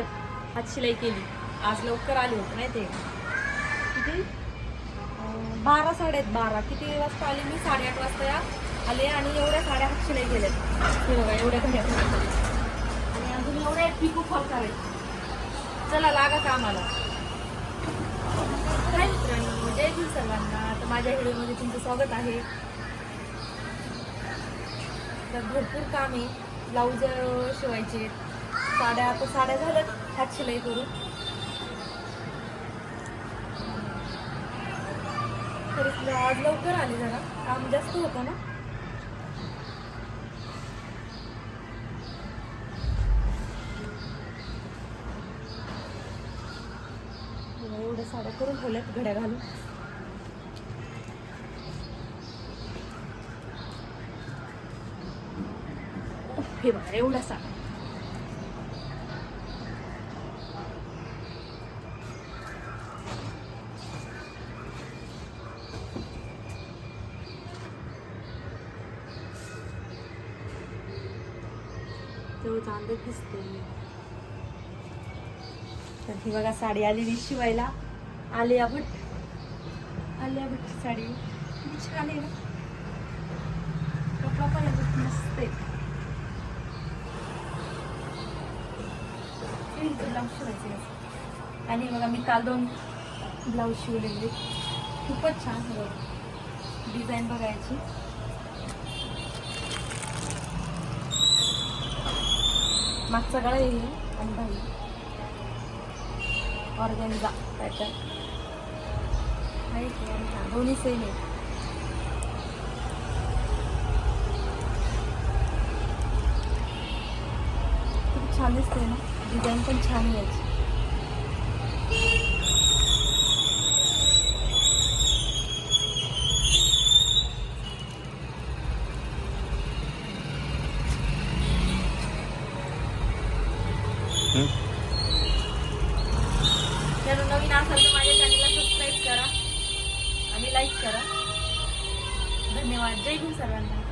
हातशिलाई केली. आज लवकर आली होती माहिती ते किती? बारा साडेत बारा किती वाजता आली मी? साडेआठ वाजता या आले आणि एवढ्या साड्या हातशिलाई केल्यात. हे बघा एवढ्या घड्या आणि अजून एवढ्या पिकू फॉल करायचे चला लागा कामाला. काय मित्रांनो जय भीम सर्वांना. तर माझ्या व्हिडिओमध्ये तुमचं स्वागत आहे. तर भरपूर काम आहे ब्लाऊज शिवायचे साड्या आता साड्या झाल्यात. हात शिलाई करू. तरी आज लवकर आली जरा. काम जास्त होतं ना? एवढ्या साड्या करून ठेवल्यात घड्या घालून. हे बघा एवढ्या साड्या. चांगलं दिसते तर ही बघा साडी आलेली शिवायला. आलिया भट आलिया भटची साडी. किती छान आहे ना. कपडा पण एकदम मस्त आहे. ब्लाऊज शिवायचे आणि बघा मी काल दोन ब्लाऊज शिवलेले. खूपच छान डिझाईन बघायची. मागचा गळा येईल आणि भाई ऑर्गॅनिझा पॅटर्न. आहे की ऑर्गॅनिझा दोन्ही सेम आहे खूप छान दिसते ना? डिझाईन पण छान यायची याची जर नवीन असाल तर माझ्या चॅनलला सबस्क्राईब करा आणि लाईक करा. धन्यवाद. जय हिंद सर्वांना.